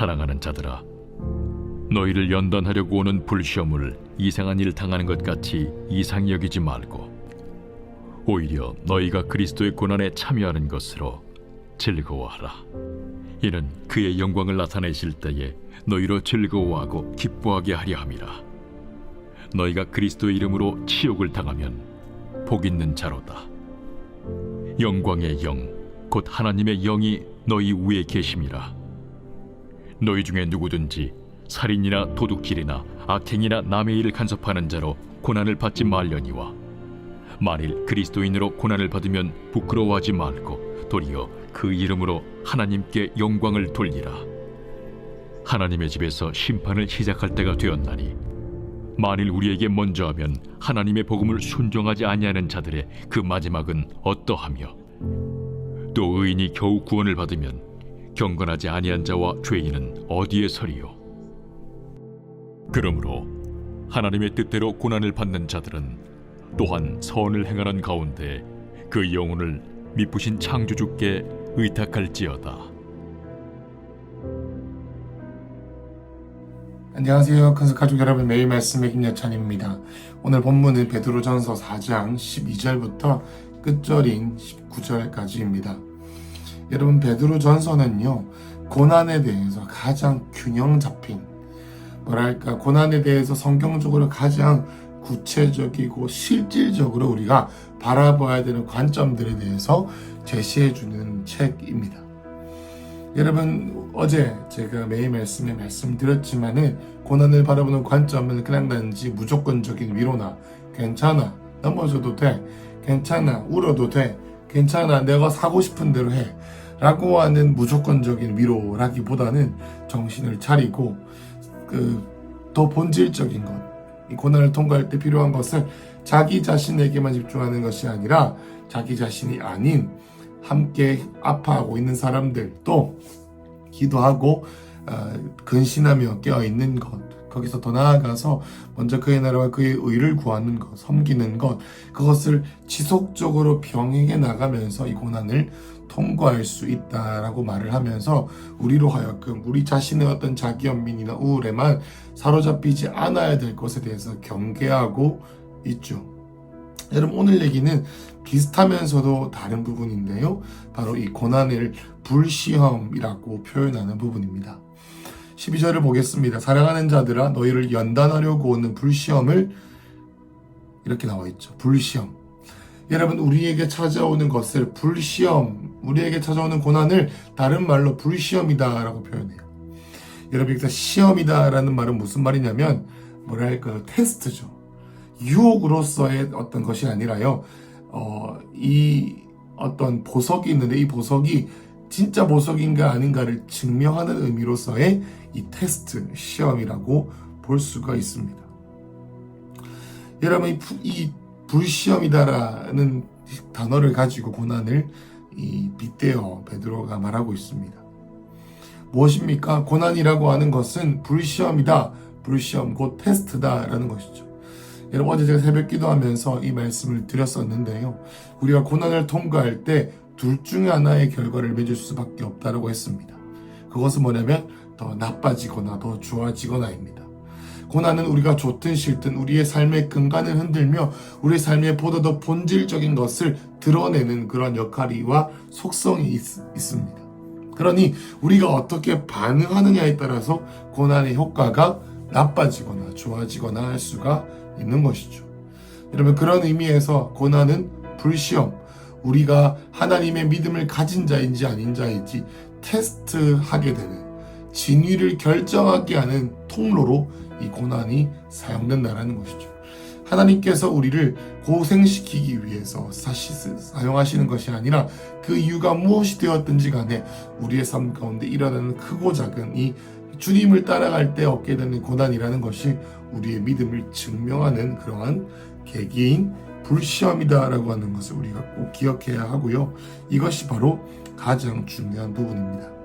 사랑하는 자들아 너희를 연단하려고 오는 불시험을 이상한 일 당하는 것 같이 이상히 여기지 말고 오히려 너희가 그리스도의 고난에 참여하는 것으로 즐거워하라. 이는 그의 영광을 나타내실 때에 너희로 즐거워하고 기뻐하게 하려 함이라. 너희가 그리스도의 이름으로 치욕을 당하면 복 있는 자로다. 영광의 영 곧 하나님의 영이 너희 위에 계심이라 너희 중에 누구든지 살인이나 도둑질이나 악행이나 남의 일을 간섭하는 자로 고난을 받지 말려니와 만일 그리스도인으로 고난을 받으면 부끄러워하지 말고 도리어 그 이름으로 하나님께 영광을 돌리라. 하나님의 집에서 심판을 시작할 때가 되었나니 만일 우리에게 먼저 하면 하나님의 복음을 순종하지 아니하는 자들의 그 마지막은 어떠하며 또 의인이 겨우 구원을 받으면 경건하지 아니한 자와 죄인은 어디에 서리요 그러므로 하나님의 뜻대로 고난을 받는 자들은 또한 선을 행하는 가운데 그 영혼을 미쁘신 창조주께 의탁할지어다 안녕하세요. 큰스 가족 여러분 매일 말씀의 김여찬입니다. 오늘 본문은 베드로전서 4장 12절부터 끝절인 19절까지입니다. 여러분 베드로전서는요 고난에 대해서 가장 균형 잡힌 뭐랄까 고난에 대해서 성경적으로 가장 구체적이고 실질적으로 우리가 바라봐야 되는 관점들에 대해서 제시해 주는 책입니다. 여러분 어제 제가 매일 말씀에 말씀드렸지만은 고난을 바라보는 관점은 그냥 단지 무조건적인 위로나 괜찮아 넘어져도 돼 괜찮아 울어도 돼 괜찮아 내가 사고 싶은 대로 해 라고 하는 무조건적인 위로라기보다는 정신을 차리고 그 더 본질적인 것, 이 고난을 통과할 때 필요한 것을 자기 자신에게만 집중하는 것이 아니라 자기 자신이 아닌 함께 아파하고 있는 사람들도 기도하고 어, 근신하며 깨어 있는 것 거기서 더 나아가서 먼저 그의 나라와 그의 의를 구하는 것, 섬기는 것, 그것을 지속적으로 병행해 나가면서 이 고난을 통과할 수 있다라고 말을 하면서 우리로 하여금 우리 자신의 어떤 자기 연민이나 우울에만 사로잡히지 않아야 될 것에 대해서 경계하고 있죠. 여러분 오늘 얘기는 비슷하면서도 다른 부분인데요. 바로 이 고난을 불시험이라고 표현하는 부분입니다. 12절을 보겠습니다. 사랑하는 자들아 너희를 연단하려고 오는 불시험을 이렇게 나와 있죠. 불시험. 여러분 우리에게 찾아오는 것을 불시험, 우리에게 찾아오는 고난을 다른 말로 불시험이다라고 표현해요. 여러분 여기서 시험이다라는 말은 무슨 말이냐면 뭐랄까 테스트죠. 유혹으로서의 어떤 것이 아니라요. 어, 이 어떤 보석이 있는데 이 보석이 진짜 보석인가 아닌가를 증명하는 의미로서의 이 테스트 시험이라고 볼 수가 있습니다. 여러분 이 불시험이다라는 단어를 가지고 고난을 이 빗대어 베드로가 말하고 있습니다. 무엇입니까? 고난이라고 하는 것은 불시험이다. 불시험 곧 테스트다라는 것이죠. 여러분 어제 제가 새벽 기도하면서 이 말씀을 드렸었는데요. 우리가 고난을 통과할 때 둘 중에 하나의 결과를 맺을 수밖에 없다라고 했습니다. 그것은 뭐냐면 더 나빠지거나 더 좋아지거나입니다. 고난은 우리가 좋든 싫든 우리의 삶의 근간을 흔들며 우리의 삶에 보다 더 본질적인 것을 드러내는 그런 역할이와 속성이 있, 있습니다. 그러니 우리가 어떻게 반응하느냐에 따라서 고난의 효과가 나빠지거나 좋아지거나 할 수가 있는 것이죠. 여러분 그런 의미에서 고난은 불시험, 우리가 하나님의 믿음을 가진 자인지 아닌 자인지 테스트하게 되는 진위를 결정하게 하는 통로로 이 고난이 사용된다라는 것이죠. 하나님께서 우리를 고생시키기 위해서 사용하시는 것이 아니라 그 이유가 무엇이 되었든지 간에 우리의 삶 가운데 일어나는 크고 작은 이 주님을 따라갈 때 얻게 되는 고난이라는 것이 우리의 믿음을 증명하는 그러한 계기인 불시험이다라고 하는 것을 우리가 꼭 기억해야 하고요. 이것이 바로 가장 중요한 부분입니다.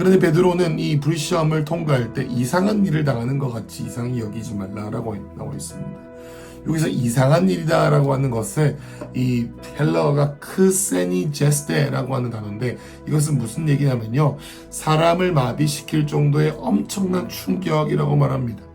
그런데 베드로는 이 불시험을 통과할 때 이상한 일을 당하는 것 같이 이상히 여기지 말라라고 나와 있습니다. 여기서 이상한 일이다라고 하는 것을 이 헬러어가 크세니 제스테라고 하는 단어인데 이것은 무슨 얘기냐면요. 사람을 마비시킬 정도의 엄청난 충격이라고 말합니다.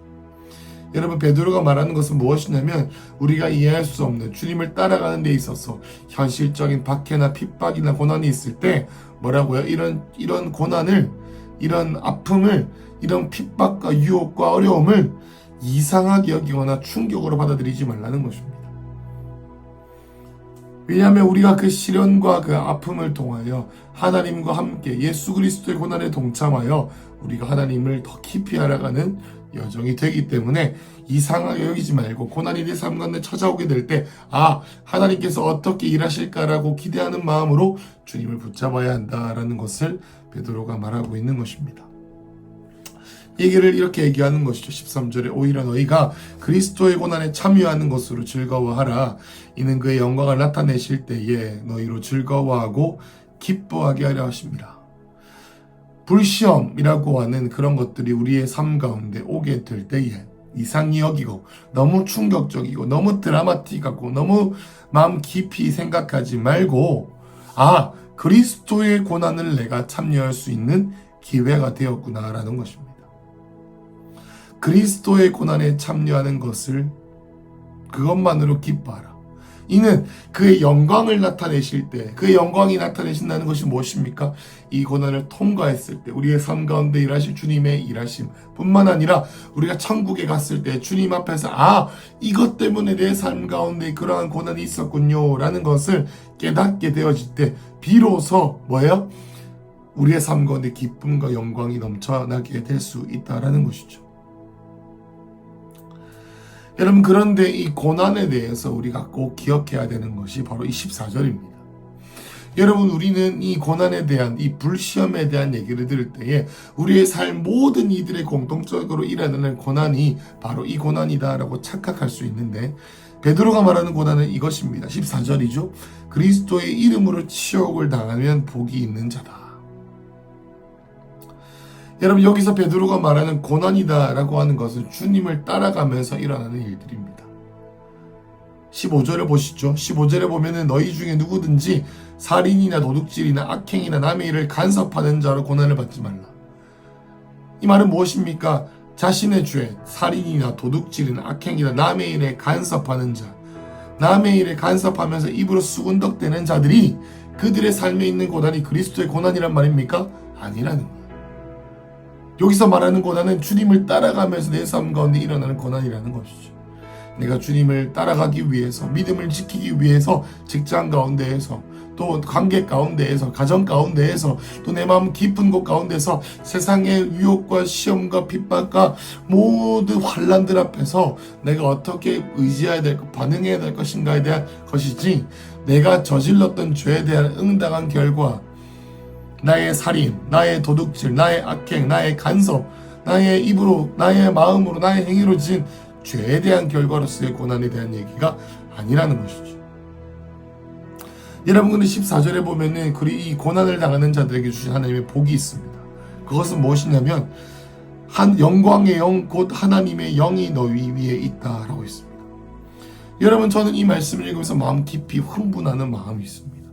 여러분 베드로가 말하는 것은 무엇이냐면 우리가 이해할 수 없는 주님을 따라가는 데 있어서 현실적인 박해나 핍박이나 고난이 있을 때 뭐라고요? 이런 이런 고난을 이런 아픔을 이런 핍박과 유혹과 어려움을 이상하게 여기거나 충격으로 받아들이지 말라는 것입니다. 왜냐하면 우리가 그 시련과 그 아픔을 통하여 하나님과 함께 예수 그리스도의 고난에 동참하여 우리가 하나님을 더 깊이 알아가는 여정이 되기 때문에 이상하게 여기지 말고 고난이 내삶 가운데 찾아오게 될 때 아 하나님께서 어떻게 일하실까라고 기대하는 마음으로 주님을 붙잡아야 한다라는 것을 베드로가 말하고 있는 것입니다. 얘기를 이렇게 얘기하는 것이죠. 13절에 오히려 너희가 그리스도의 고난에 참여하는 것으로 즐거워하라. 이는 그의 영광을 나타내실 때에 너희로 즐거워하고 기뻐하게 하려 하십니다. 불시험이라고 하는 그런 것들이 우리의 삶 가운데 오게 될 때에 이상히 여기고 너무 충격적이고 너무 드라마틱하고 너무 마음 깊이 생각하지 말고 아 그리스도의 고난을 내가 참여할 수 있는 기회가 되었구나라는 것입니다. 그리스도의 고난에 참여하는 것을 그것만으로 기뻐하라. 이는 그의 영광을 나타내실 때, 그의 영광이 나타내신다는 것이 무엇입니까? 이 고난을 통과했을 때, 우리의 삶 가운데 일하실 주님의 일하심 뿐만 아니라 우리가 천국에 갔을 때 주님 앞에서 아, 이것 때문에 내 삶 가운데 그러한 고난이 있었군요. 라는 것을 깨닫게 되어질 때, 비로소 뭐예요? 우리의 삶 가운데 기쁨과 영광이 넘쳐나게 될 수 있다라는 것이죠. 여러분 그런데 이 고난에 대해서 우리가 꼭 기억해야 되는 것이 바로 이 14절입니다. 여러분 우리는 이 고난에 대한 이 불시험에 대한 얘기를 들을 때에 우리의 삶 모든 이들의 공통적으로 일어나는 고난이 바로 이 고난이다라고 착각할 수 있는데 베드로가 말하는 고난은 이것입니다. 14절이죠. 그리스도의 이름으로 치욕을 당하면 복이 있는 자다. 여러분 여기서 베드로가 말하는 고난이다라고 하는 것은 주님을 따라가면서 일어나는 일들입니다. 15절을 보시죠. 15절에 보면은 너희 중에 누구든지 살인이나 도둑질이나 악행이나 남의 일을 간섭하는 자로 고난을 받지 말라. 이 말은 무엇입니까? 자신의 죄, 살인이나 도둑질이나 악행이나 남의 일에 간섭하는 자, 남의 일에 간섭하면서 입으로 수군덕대는 자들이 그들의 삶에 있는 고난이 그리스도의 고난이란 말입니까? 아니라는 거예요. 여기서 말하는 고난은 주님을 따라가면서 내 삶 가운데 일어나는 고난이라는 것이죠. 내가 주님을 따라가기 위해서 믿음을 지키기 위해서 직장 가운데에서 또 관계 가운데에서 가정 가운데에서 또 내 마음 깊은 곳 가운데서 세상의 유혹과 시험과 핍박과 모든 환란들 앞에서 내가 어떻게 의지해야 될 것, 반응해야 될 것인가에 대한 것이지 내가 저질렀던 죄에 대한 응당한 결과 나의 살인, 나의 도둑질, 나의 악행, 나의 간섭, 나의 입으로, 나의 마음으로, 나의 행위로 지은 죄에 대한 결과로서의 고난에 대한 얘기가 아니라는 것이죠. 여러분 근데 14절에 보면은 그리 이 고난을 당하는 자들에게 주신 하나님의 복이 있습니다. 그것은 무엇이냐면 한 영광의 영 곧 하나님의 영이 너희 위에 있다라고 있습니다. 여러분 저는 이 말씀을 읽으면서 마음 깊이 흥분하는 마음이 있습니다.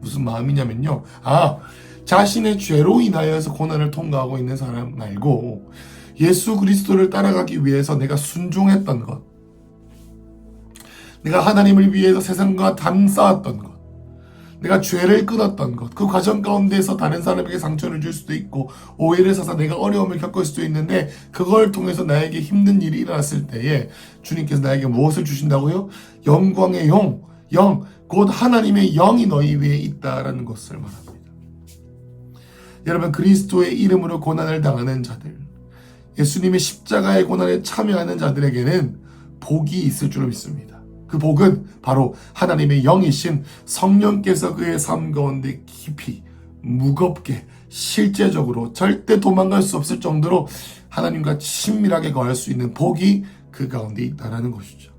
무슨 마음이냐면요. 아 자신의 죄로 인하여서 고난을 통과하고 있는 사람 말고 예수 그리스도를 따라가기 위해서 내가 순종했던 것, 내가 하나님을 위해서 세상과 담 쌓았던 것, 내가 죄를 끊었던 것, 그 과정 가운데서 다른 사람에게 상처를 줄 수도 있고, 오해를 사서 내가 어려움을 겪을 수도 있는데, 그걸 통해서 나에게 힘든 일이 일어났을 때에, 주님께서 나에게 무엇을 주신다고요? 영광의 영, 영, 곧 하나님의 영이 너희 위에 있다라는 것을 말합니다. 여러분, 그리스도의 이름으로 고난을 당하는 자들, 예수님의 십자가의 고난에 참여하는 자들에게는 복이 있을 줄 믿습니다. 그 복은 바로 하나님의 영이신 성령께서 그의 삶 가운데 깊이 무겁게 실제적으로 절대 도망갈 수 없을 정도로 하나님과 친밀하게 거할 수 있는 복이 그 가운데 있다라는 것이죠.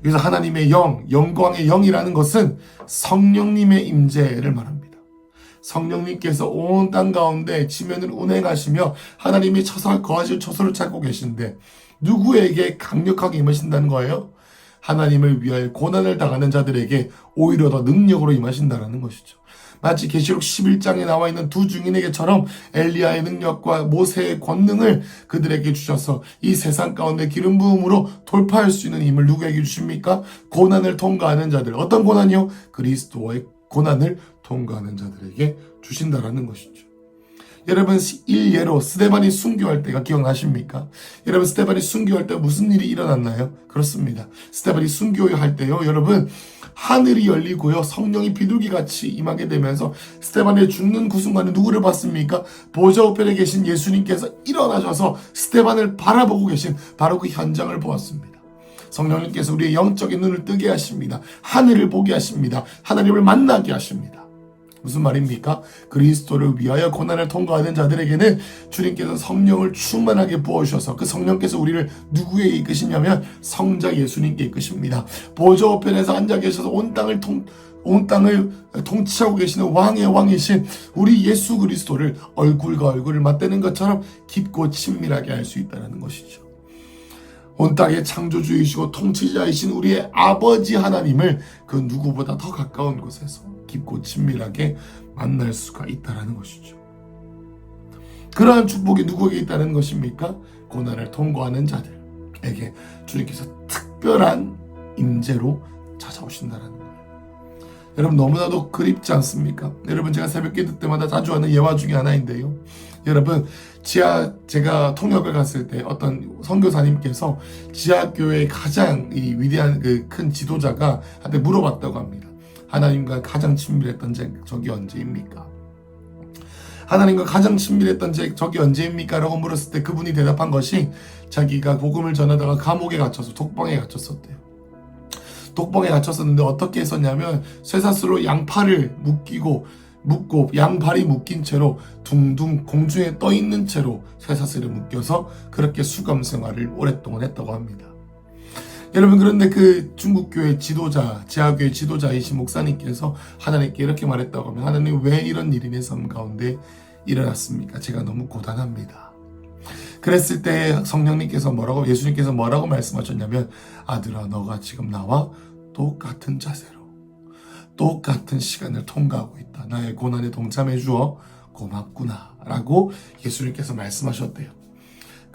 그래서 하나님의 영, 영광의 영이라는 것은 성령님의 임재를 말합니다. 성령님께서 온 땅 가운데 지면을 운행하시며 하나님이 처소 거하실 처소를 찾고 계신데 누구에게 강력하게 임하신다는 거예요? 하나님을 위하여 고난을 당하는 자들에게 오히려 더 능력으로 임하신다는 것이죠. 마치 계시록 11장에 나와 있는 두 증인에게처럼 엘리야의 능력과 모세의 권능을 그들에게 주셔서 이 세상 가운데 기름 부음으로 돌파할 수 있는 힘을 누구에게 주십니까? 고난을 통과하는 자들. 어떤 고난이요? 그리스도의 고난을 통과하는 자들에게 주신다라는 것이죠. 여러분 일예로 스테반이 순교할 때가 기억나십니까? 여러분 스테반이 순교할 때 무슨 일이 일어났나요? 그렇습니다. 스테반이 순교할 때요, 여러분 하늘이 열리고요, 성령이 비둘기 같이 임하게 되면서 스테반의 죽는 그 순간에 누구를 봤습니까? 보좌 우편에 계신 예수님께서 일어나셔서 스테반을 바라보고 계신 바로 그 현장을 보았습니다. 성령님께서 우리의 영적인 눈을 뜨게 하십니다. 하늘을 보게 하십니다. 하나님을 만나게 하십니다. 무슨 말입니까? 그리스도를 위하여 고난을 통과하는 자들에게는 주님께서 성령을 충만하게 부어주셔서 그 성령께서 우리를 누구에게 이끄시냐면 성자 예수님께 이끄십니다. 보좌 우편에서 앉아 계셔서 온 땅을 통, 온 땅을 통치하고 계시는 왕의 왕이신 우리 예수 그리스도를 얼굴과 얼굴을 맞대는 것처럼 깊고 친밀하게 할수 있다는 것이죠. 온 땅의 창조주이시고 통치자이신 우리의 아버지 하나님을 그 누구보다 더 가까운 곳에서 깊고 친밀하게 만날 수가 있다라는 것이죠. 그러한 축복이 누구에게 있다는 것입니까? 고난을 통과하는 자들에게 주님께서 특별한 임재로 찾아오신다는 거예요. 여러분 너무나도 그립지 않습니까? 여러분 제가 새벽 기도 때마다 자주 하는 예화 중에 하나인데요. 여러분 지하 제가 통역을 갔을 때 어떤 선교사님께서 지하 교회 가장 이 위대한 그 큰 지도자가 한테 물어봤다고 합니다. 하나님과 가장 친밀했던 제- 적이 언제입니까? 하나님과 가장 친밀했던 제- 적이 언제입니까? 라고 물었을 때 그분이 대답한 것이 자기가 복음을 전하다가 감옥에 갇혀서 독방에 갇혔었대요. 독방에 갇혔었는데 어떻게 했었냐면 쇠사슬로 양팔을 묶이고 묶고 양발이 묶인 채로 둥둥 공중에 떠 있는 채로 쇠사슬에 묶여서 그렇게 수감 생활을 오랫동안 했다고 합니다. 여러분 그런데 그 중국 교회 지도자, 지하교회 지도자이신 목사님께서 하나님께 이렇게 말했다고 하면 하나님 왜 이런 일이 내 삶 가운데 일어났습니까? 제가 너무 고단합니다. 그랬을 때 성령님께서 뭐라고 예수님께서 뭐라고 말씀하셨냐면 아들아 너가 지금 나와 똑같은 자세로 똑같은 시간을 통과하고 있다. 나의 고난에 동참해 주어 고맙구나라고 예수님께서 말씀하셨대요.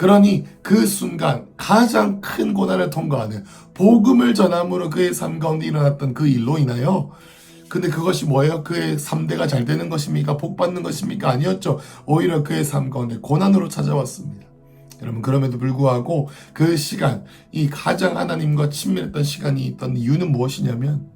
그러니 그 순간 가장 큰 고난을 통과하는 복음을 전함으로 그의 삶 가운데 일어났던 그 일로 인하여 근데 그것이 뭐예요? 그의 3대가 잘 되는 것입니까? 복 받는 것입니까? 아니었죠. 오히려 그의 삶 가운데 고난으로 찾아왔습니다. 여러분 그럼에도 불구하고 그 시간 이 가장 하나님과 친밀했던 시간이 있던 이유는 무엇이냐면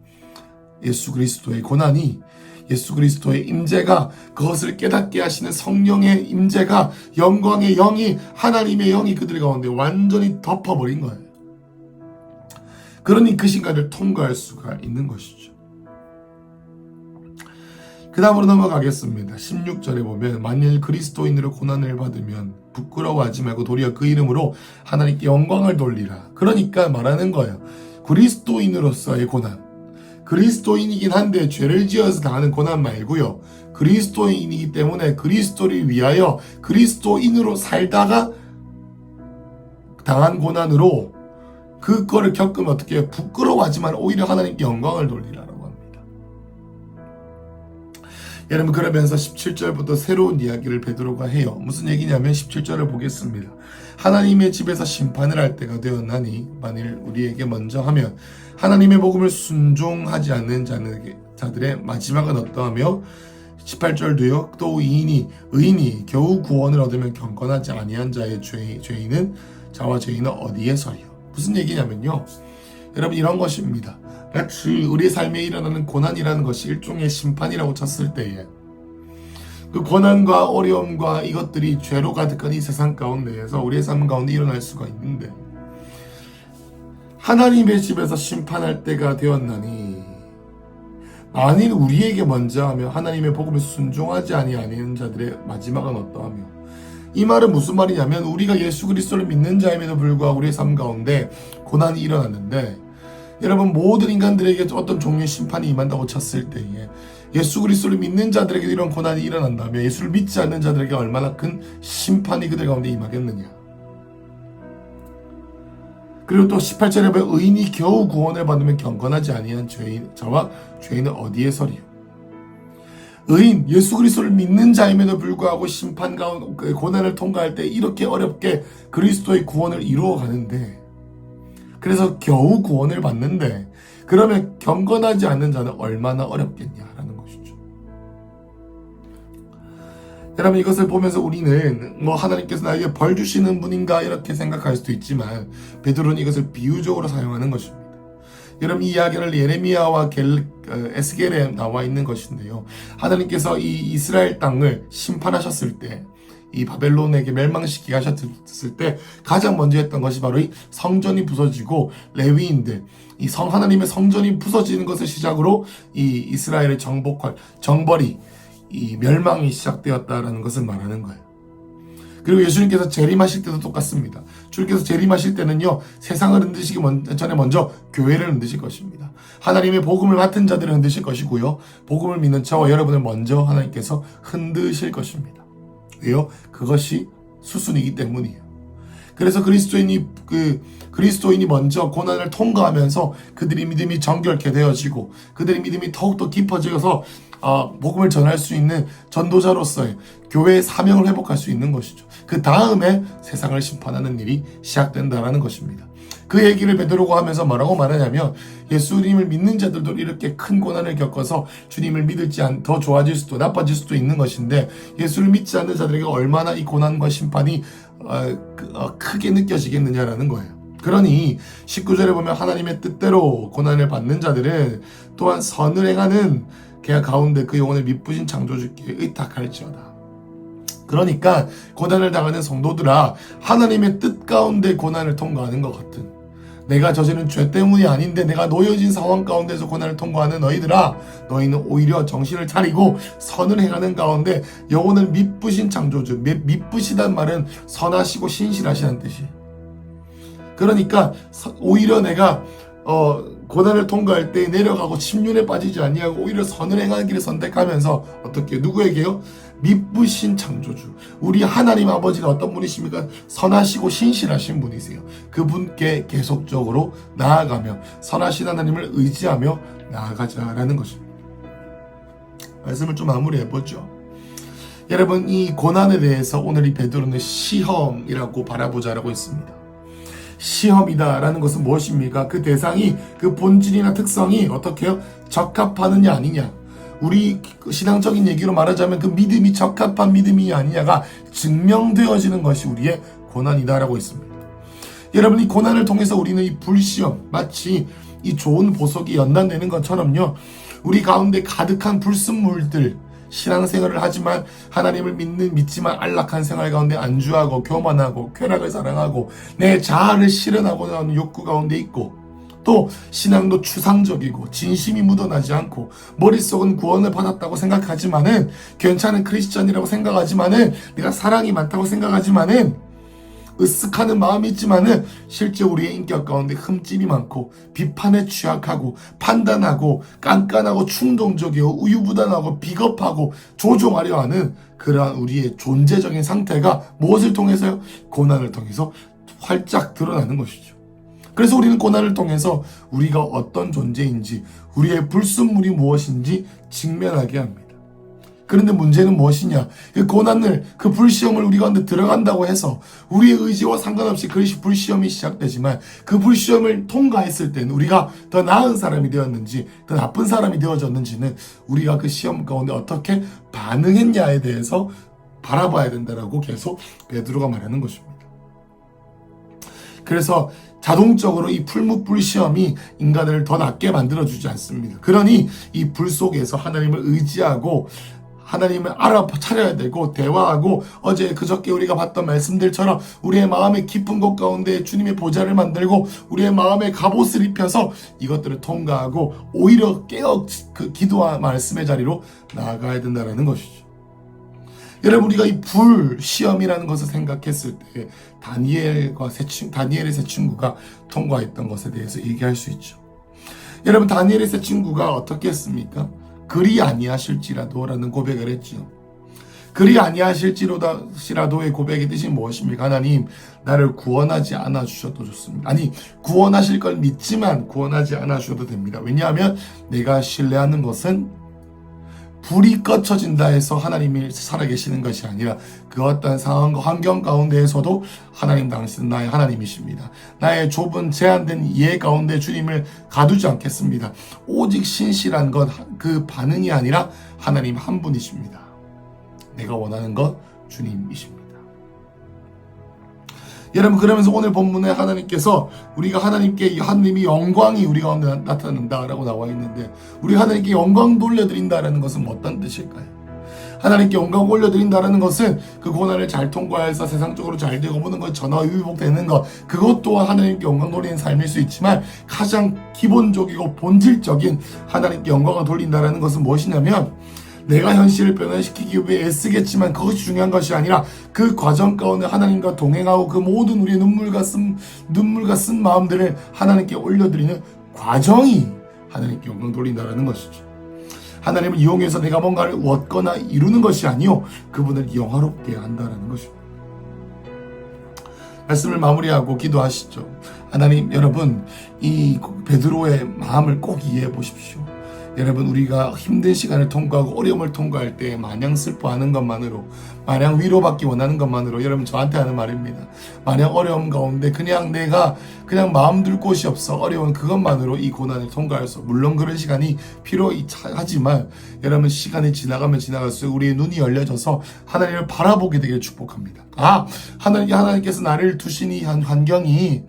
예수 그리스도의 고난이 예수 그리스도의 임재가 그것을 깨닫게 하시는 성령의 임재가 영광의 영이 하나님의 영이 그들 가운데 완전히 덮어버린 거예요. 그러니 그 시간을 통과할 수가 있는 것이죠. 그 다음으로 넘어가겠습니다. 16절에 보면 만일 그리스도인으로 고난을 받으면 부끄러워하지 말고 도리어 그 이름으로 하나님께 영광을 돌리라. 그러니까 말하는 거예요. 그리스도인으로서의 고난. 그리스도인이긴 한데 죄를 지어서 당하는 고난 말고요. 그리스도인이기 때문에 그리스도를 위하여 그리스도인으로 살다가 당한 고난으로 그거를 겪으면 어떻게? 부끄러워하지만 오히려 하나님께 영광을 돌리라고 합니다. 여러분 그러면서 17절부터 새로운 이야기를 베드로가 해요. 무슨 얘기냐면 17절을 보겠습니다. 하나님의 집에서 심판을 할 때가 되었나니 만일 우리에게 먼저 하면 하나님의 복음을 순종하지 않는 자들의 마지막은 어떠하며 18절도요. 또 의인이 의인이 겨우 구원을 얻으면 경건하지 아니한 자의 죄, 죄인은 자와 죄인은 어디에 서리요? 무슨 얘기냐면요. 여러분 이런 것입니다. 마치 우리 삶에 일어나는 고난이라는 것이 일종의 심판이라고 쳤을 때에 그 고난과 어려움과 이것들이 죄로 가득한 이 세상 가운데에서 우리의 삶 가운데 일어날 수가 있는데 하나님의 집에서 심판할 때가 되었나니 만일 우리에게 먼저 하며 하나님의 복음에 순종하지 아니하는 자들의 마지막은 어떠하며? 이 말은 무슨 말이냐면 우리가 예수 그리스도를 믿는 자임에도 불구하고 우리의 삶 가운데 고난이 일어났는데 여러분 모든 인간들에게 어떤 종류의 심판이 임한다고 쳤을 때에 예수 그리스도를 믿는 자들에게 이런 고난이 일어난다면 예수를 믿지 않는 자들에게 얼마나 큰 심판이 그들 가운데 임하겠느냐. 그리고 또 18절에 보면 의인이 겨우 구원을 받으면 경건하지 아니한 죄인 저와 죄인은 어디에 서리요? 의인 예수 그리스도를 믿는 자임에도 불구하고 심판 가운 그 고난을 통과할 때 이렇게 어렵게 그리스도의 구원을 이루어 가는데 그래서 겨우 구원을 받는데 그러면 경건하지 않는 자는 얼마나 어렵겠냐 여러분 이것을 보면서 우리는 뭐 하나님께서 나에게 벌 주시는 분인가 이렇게 생각할 수도 있지만 베드로는 이것을 비유적으로 사용하는 것입니다. 여러분 이 이야기를 예레미야와 겔, 어, 에스겔에 나와 있는 것인데요. 하나님께서 이 이스라엘 땅을 심판하셨을 때 이 바벨론에게 멸망시키게 하셨을 때 가장 먼저 했던 것이 바로 이 성전이 부서지고 레위인들 이 성 하나님의 성전이 부서지는 것을 시작으로 이 이스라엘의 정복할 정벌이 이 멸망이 시작되었다라는 것을 말하는 거예요. 그리고 예수님께서 재림하실 때도 똑같습니다. 주님께서 재림하실 때는요, 세상을 흔드시기 먼- 전에 먼저 교회를 흔드실 것입니다. 하나님의 복음을 맡은 자들을 흔드실 것이고요, 복음을 믿는 저와 여러분을 먼저 하나님께서 흔드실 것입니다. 왜요? 그것이 수순이기 때문이에요. 그래서 그리스도인이 그 그리스도인이 먼저 고난을 통과하면서 그들의 믿음이 정결케 되어지고 그들의 믿음이 더욱더 깊어져서 어, 복음을 전할 수 있는 전도자로서의 교회의 사명을 회복할 수 있는 것이죠. 그 다음에 세상을 심판하는 일이 시작된다라는 것입니다. 그 얘기를 베드로가 하면서 뭐라고 말하냐면 예수님을 믿는 자들도 이렇게 큰 고난을 겪어서 주님을 믿을지 않, 더 좋아질 수도 나빠질 수도 있는 것인데 예수를 믿지 않는 자들에게 얼마나 이 고난과 심판이 어, 그, 어, 크게 느껴지겠느냐라는 거예요. 그러니 19절에 보면 하나님의 뜻대로 고난을 받는 자들은 또한 선을 행하는 걔 가운데 그 영혼을 미쁘신 창조주께 의탁할지어다. 그러니까 고난을 당하는 성도들아 하나님의 뜻 가운데 고난을 통과하는 것 같은 내가 저지른 죄 때문이 아닌데 내가 놓여진 상황 가운데서 고난을 통과하는 너희들아 너희는 오히려 정신을 차리고 선을 행하는 가운데 영혼을 미쁘신 창조주 미- 미쁘시단 말은 선하시고 신실하시다는 뜻이에요 그러니까 서- 오히려 내가 어, 고난을 통과할 때 내려가고 침륜에 빠지지 아니하고 오히려 선을 행하는 길을 선택하면서 어떻게 누구에게요? 미쁘신 창조주 우리 하나님 아버지가 어떤 분이십니까? 선하시고 신실하신 분이세요. 그분께 계속적으로 나아가며 선하신 하나님을 의지하며 나아가자라는 것입니다. 말씀을 좀 마무리해 보죠. 여러분 이 고난에 대해서 오늘 이 베드로는 시험이라고 바라보자라고 했습니다. 시험이다라는 것은 무엇입니까? 그 대상이 그 본질이나 특성이 어떻게 요 적합하느냐 아니냐. 우리 신앙적인 얘기로 말하자면 그 믿음이 적합한 믿음이 아니냐가 증명되어지는 것이 우리의 고난이다라고 했습니다. 여러분 이 고난을 통해서 우리는 이 불시험 마치 이 좋은 보석이 연단되는 것처럼요. 우리 가운데 가득한 불순물들 신앙생활을 하지만 하나님을 믿는 믿지만 안락한 생활 가운데 안주하고 교만하고 쾌락을 사랑하고 내 자아를 실현하고자 하는 욕구 가운데 있고 또 신앙도 추상적이고 진심이 묻어나지 않고 머릿속은 구원을 받았다고 생각하지만은 괜찮은 크리스천이라고 생각하지만은 내가 사랑이 많다고 생각하지만은 으쓱하는 마음이 있지만은 실제 우리의 인격 가운데 흠집이 많고 비판에 취약하고 판단하고 깐깐하고 충동적이고 우유부단하고 비겁하고 조종하려 하는 그러한 우리의 존재적인 상태가 무엇을 통해서요? 고난을 통해서 활짝 드러나는 것이죠. 그래서 우리는 고난을 통해서 우리가 어떤 존재인지 우리의 불순물이 무엇인지 직면하게 합니다. 그런데 문제는 무엇이냐? 그 고난을, 그 불시험을 우리 가운데 들어간다고 해서 우리의 의지와 상관없이 그 불시험이 시작되지만 그 불시험을 통과했을 때는 우리가 더 나은 사람이 되었는지 더 나쁜 사람이 되어졌는지는 우리가 그 시험 가운데 어떻게 반응했냐에 대해서 바라봐야 된다라고 계속 베드로가 말하는 것입니다. 그래서 자동적으로 이 풀무불 시험이 인간을 더 낫게 만들어주지 않습니다. 그러니 이 불 속에서 하나님을 의지하고 하나님을 알아차려야 되고 대화하고 어제 그저께 우리가 봤던 말씀들처럼 우리의 마음의 깊은 곳 가운데 주님의 보좌를 만들고 우리의 마음의 갑옷을 입혀서 이것들을 통과하고 오히려 깨어 그 기도와 말씀의 자리로 나아가야 된다는 것이죠. 여러분 우리가 이 불 시험이라는 것을 생각했을 때 다니엘과 세 친, 다니엘의 세 친구가 통과했던 것에 대해서 얘기할 수 있죠. 여러분 다니엘의 세 친구가 어떻게 했습니까? 그리 아니하실지라도라는 고백을 했지요. 그리 아니하실지로다시라도의 고백의 뜻이 무엇입니까? 하나님 나를 구원하지 않아 주셔도 좋습니다. 아니 구원하실 걸 믿지만 구원하지 않아 주셔도 됩니다. 왜냐하면 내가 신뢰하는 것은 불이 꺼쳐진다 해서 하나님이 살아계시는 것이 아니라 그 어떤 상황과 환경 가운데에서도 하나님 당신은 나의 하나님이십니다. 나의 좁은 제한된 이해 가운데 주님을 가두지 않겠습니다. 오직 신실한 것 그 반응이 아니라 하나님 한 분이십니다. 내가 원하는 것 주님이십니다. 여러분 그러면서 오늘 본문에 하나님께서 우리가 하나님께 하나님이 영광이 우리 가운데 나- 나타난다라고 나와 있는데 우리 하나님께 영광 돌려드린다라는 것은 어떤 뜻일까요? 하나님께 영광 올려드린다라는 것은 그 고난을 잘 통과해서 세상적으로 잘 되고 모든 것 전화 위복되는 것 그것 또한 하나님께 영광 돌리는 삶일 수 있지만 가장 기본적이고 본질적인 하나님께 영광을 돌린다라는 것은 무엇이냐면 내가 현실을 변화시키기 위해 애쓰겠지만 그것이 중요한 것이 아니라 그 과정 가운데 하나님과 동행하고 그 모든 우리의 눈물과 쓴 눈물과 쓴 마음들을 하나님께 올려드리는 과정이 하나님께 영광 돌린다라는 것이죠. 하나님을 이용해서 내가 뭔가를 얻거나 이루는 것이 아니요 그분을 영화롭게 한다라는 것입니다. 말씀을 마무리하고 기도하시죠. 하나님 여러분 이 베드로의 마음을 꼭 이해해 보십시오. 여러분 우리가 힘든 시간을 통과하고 어려움을 통과할 때 마냥 슬퍼하는 것만으로 마냥 위로받기 원하는 것만으로 여러분 저한테 하는 말입니다. 마냥 어려움 가운데 그냥 내가 그냥 마음 둘 곳이 없어 어려운 그것만으로 이 고난을 통과할 수 물론 그런 시간이 필요하지만 여러분 시간이 지나가면 지나갈수록 우리의 눈이 열려져서 하나님을 바라보게 되기를 축복합니다. 아 하나님 하나님께서 나를 두신 이한 환경이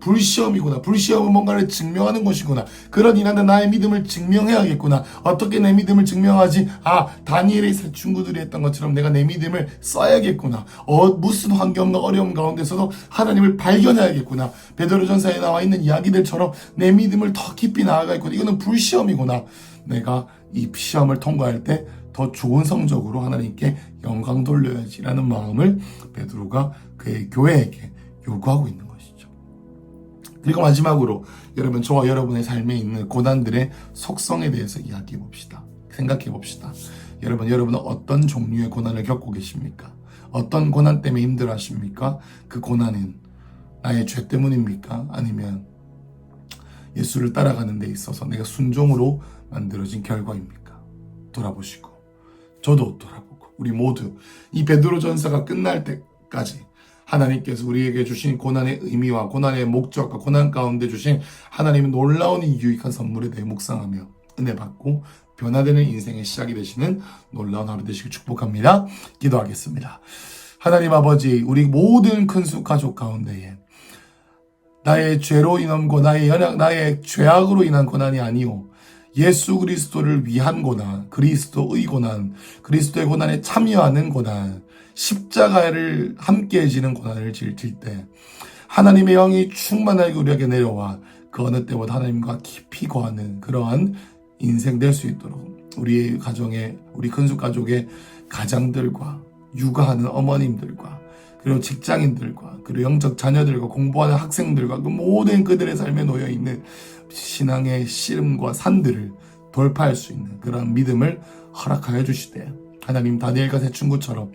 불시험이구나. 불시험은 뭔가를 증명하는 것이구나. 그러니 나는 나의 믿음을 증명해야겠구나. 어떻게 내 믿음을 증명하지? 아, 다니엘의 세 친구들이 했던 것처럼 내가 내 믿음을 써야겠구나. 어, 무슨 환경과 어려움 가운데서도 하나님을 발견해야겠구나. 베드로전서에 나와 있는 이야기들처럼 내 믿음을 더 깊이 나아가겠구나. 이거는 불시험이구나. 내가 이 시험을 통과할 때 더 좋은 성적으로 하나님께 영광 돌려야지라는 마음을 베드로가 그의 교회에게 요구하고 있는. 그리고 마지막으로 여러분 저와 여러분의 삶에 있는 고난들의 속성에 대해서 이야기해 봅시다. 생각해 봅시다. 여러분 여러분은 어떤 종류의 고난을 겪고 계십니까? 어떤 고난 때문에 힘들어 하십니까? 그 고난은 나의 죄 때문입니까? 아니면 예수를 따라가는 데 있어서 내가 순종으로 만들어진 결과입니까? 돌아보시고 저도 돌아보고 우리 모두 이 베드로 전서가 끝날 때까지 하나님께서 우리에게 주신 고난의 의미와 고난의 목적과 고난 가운데 주신 하나님의 놀라운 이 유익한 선물에 대해 묵상하며 은혜 받고 변화되는 인생의 시작이 되시는 놀라운 하루 되시길 축복합니다. 기도하겠습니다. 하나님 아버지, 우리 모든 큰수 가족 가운데에 나의 죄로 인한 고 나의 연약 나의 죄악으로 인한 고난이 아니오 예수 그리스도를 위한 고난, 그리스도의 고난, 그리스도의 고난에 참여하는 고난, 십자가를 함께 지는 고난을 질질 때 하나님의 영이 충만하게 우리에게 내려와 그 어느 때보다 하나님과 깊이 거하는 그러한 인생 될 수 있도록 우리의 가정에 우리 큰수 가족의 가장들과 육아하는 어머님들과 그리고 직장인들과 그리고 영적 자녀들과 공부하는 학생들과 그 모든 그들의 삶에 놓여 있는 신앙의 씨름과 산들을 돌파할 수 있는 그런 믿음을 허락하여 주시되 하나님 다니엘과 새 친구처럼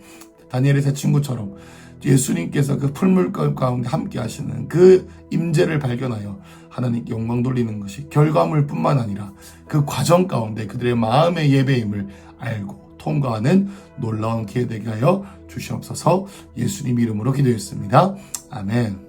다니엘의 새 친구처럼 예수님께서 그 풀물 가운데 함께 하시는 그 임재를 발견하여 하나님께 영광 돌리는 것이 결과물뿐만 아니라 그 과정 가운데 그들의 마음의 예배임을 알고 통과하는 놀라운 기회 되게 하여 주시옵소서 예수님 이름으로 기도했습니다. 아멘.